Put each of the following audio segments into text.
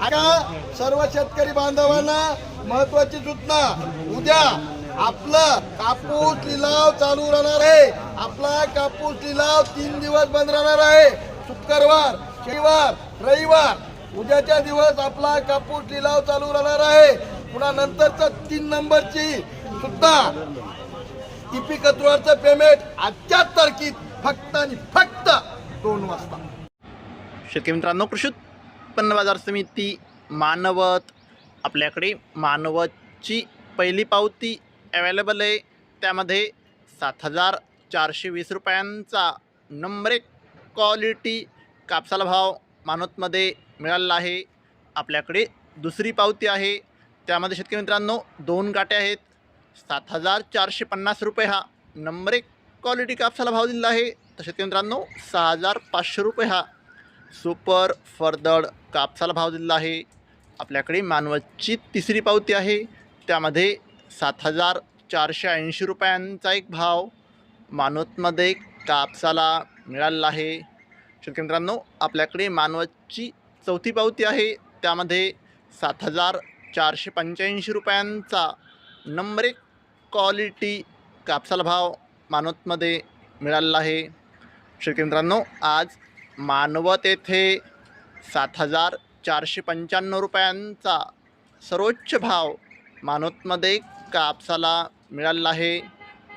आता सर्व शेतकरी बांधवांना महत्वाची सूचना. उद्या आपलं कापूस लिलाव चालू राहणार आहे. आपला कापूस लिलाव तीन दिवस बंद राहणार आहे. शुक्रवार शनिवार रविवार उद्याच्या दिवस आपला कापूस लिलाव चालू राहणार आहे. पुन्हा नंतरच तीन नंबरची सुद्धा टिपी कचऱ्याचं पेमेंट आजच्याच तारखेत फक्त आणि फक्त दोन वाजता. शेतकरी मित्रांनो कृषी उत्पन्न बाजार समिती मानवत आपल्याकडे मानवतची पहिली पावती अवेलेबल आहे. त्यामध्ये सात हजार चारशे वीस रुपयांचा नंबर एक क्वालिटी कापसाला भाव मानवतमध्ये मिळालेला आहे. आपल्याकडे दुसरी पावती आहे. त्यामध्ये शेतकरी मित्रांनो दोन गाटे आहेत. सात हजार चारशे पन्नास रुपये हा नंबर एक क्वालिटी कापसाला भाव दिलेला आहे. तर शेतकरी मित्रांनो सहा हजार पाचशे रुपये हा सुपर फरदड कापसाला भाव दिलेला आहे. आपल्याकडे मानवतची तिसरी पावती आहे. त्यामध्ये सात हजार चारशे ऐंशी रुपयांचा एक भाव मानवतमध्ये कापसाला मिळालेला आहे. शेतकरी मित्रांनो आपल्याकडे मानवतची चौथी पावती आहे. त्यामध्ये सात हजार चारशे पंच्याऐंशी रुपयांचा नंबर एक क्वालिटी कापसाला भाव मानवतमध्ये मिळालेला आहे. शेतकरी मित्रांनो आज मानवत येथे सात हजार चारशे पंच्याण्णव रुपयांचा सर्वोच्च भाव मानवतमध्ये कापसाला मिळालेला आहे.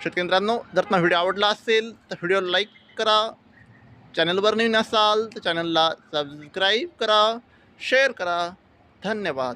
शेतकरी मित्रांनो जर तुम्हाला व्हिडिओ आवडला असेल तर व्हिडिओ लाईक करा. चॅनलवर नवीन असाल तर चॅनलला सबस्क्राईब करा शेअर करा. धन्यवाद.